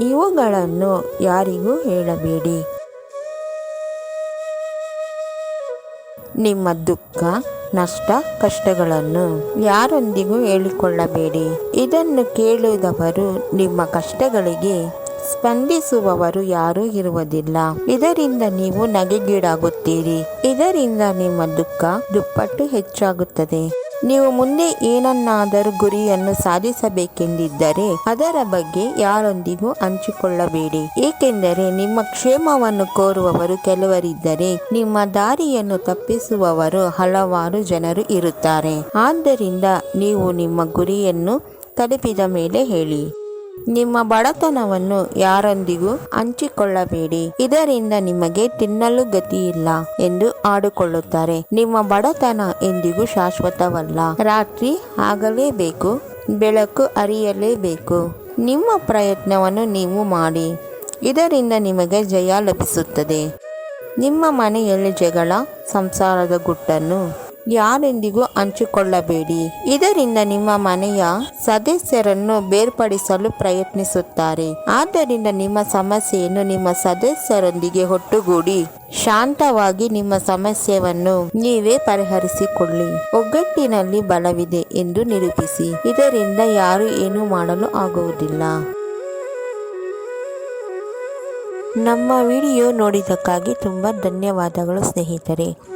ಇವುಗಳನ್ನು ಯಾರಿಗೂ ಹೇಳಬೇಡಿ. ನಿಮ್ಮ ದುಃಖ, ನಷ್ಟ, ಕಷ್ಟಗಳನ್ನು ಯಾರೊಂದಿಗೂ ಹೇಳಿಕೊಳ್ಳಬೇಡಿ. ಇದನ್ನು ಕೇಳುವುದವರು ನಿಮ್ಮ ಕಷ್ಟಗಳಿಗೆ ಸ್ಪಂದಿಸುವವರು ಯಾರೂ ಇರುವುದಿಲ್ಲ. ಇದರಿಂದ ನೀವು ನಗೆಗೀಡಾಗುತ್ತೀರಿ. ಇದರಿಂದ ನಿಮ್ಮ ದುಃಖ ದುಪ್ಪಟ್ಟು ಹೆಚ್ಚಾಗುತ್ತದೆ. ನೀವು ಮುಂದೆ ಏನನ್ನಾದರೂ ಗುರಿಯನ್ನು ಸಾಧಿಸಬೇಕೆಂದಿದ್ದರೆ ಅದರ ಬಗ್ಗೆ ಯಾರೊಂದಿಗೂ ಹಂಚಿಕೊಳ್ಳಬೇಡಿ. ಏಕೆಂದರೆ ನಿಮ್ಮ ಕ್ಷೇಮವನ್ನು ಕೋರುವವರು ಕೆಲವರಿದ್ದರೆ ನಿಮ್ಮ ದಾರಿಯನ್ನು ತಪ್ಪಿಸುವವರು ಹಲವಾರು ಜನರು ಇರುತ್ತಾರೆ. ಆದ್ದರಿಂದ ನೀವು ನಿಮ್ಮ ಗುರಿಯನ್ನು ತಲುಪಿದ ಮೇಲೆ ಹೇಳಿ. ನಿಮ್ಮ ಬಡತನವನ್ನು ಯಾರೊಂದಿಗೂ ಹಂಚಿಕೊಳ್ಳಬೇಡಿ. ಇದರಿಂದ ನಿಮಗೆ ತಿನ್ನಲು ಗತಿಯಿಲ್ಲ ಎಂದು ಆಡಿಕೊಳ್ಳುತ್ತಾರೆ. ನಿಮ್ಮ ಬಡತನ ಎಂದಿಗೂ ಶಾಶ್ವತವಲ್ಲ. ರಾತ್ರಿ ಆಗಲೇಬೇಕು, ಬೆಳಕು ಅರಿಯಲೇಬೇಕು ನಿಮ್ಮ ಪ್ರಯತ್ನವನ್ನು ನೀವು ಮಾಡಿ. ಇದರಿಂದ ನಿಮಗೆ ಜಯ ಲಭಿಸುತ್ತದೆ. ನಿಮ್ಮ ಮನೆಯಲ್ಲಿ ಜಗಳ, ಸಂಸಾರದ ಗುಟ್ಟನ್ನು ಯಾರೆಂದಿಗೂ ಹಂಚಿಕೊಳ್ಳಬೇಡಿ. ಇದರಿಂದ ನಿಮ್ಮ ಮನೆಯ ಸದಸ್ಯರನ್ನು ಬೇರ್ಪಡಿಸಲು ಪ್ರಯತ್ನಿಸುತ್ತಾರೆ. ಆದ್ದರಿಂದ ನಿಮ್ಮ ಸಮಸ್ಯೆಯನ್ನು ನಿಮ್ಮ ಸದಸ್ಯರೊಂದಿಗೆ ಒಟ್ಟುಗೂಡಿ ಶಾಂತವಾಗಿ ನಿಮ್ಮ ಸಮಸ್ಯೆಯನ್ನು ನೀವೇ ಪರಿಹರಿಸಿಕೊಳ್ಳಿ. ಒಗ್ಗಟ್ಟಿನಲ್ಲಿ ಬಲವಿದೆ ಎಂದು ನಿರೂಪಿಸಿ. ಇದರಿಂದ ಯಾರು ಏನು ಮಾಡಲು ಆಗುವುದಿಲ್ಲ. ನಮ್ಮ ವಿಡಿಯೋ ನೋಡಿದ್ದಕ್ಕಾಗಿ ತುಂಬ ಧನ್ಯವಾದಗಳು ಸ್ನೇಹಿತರೆ.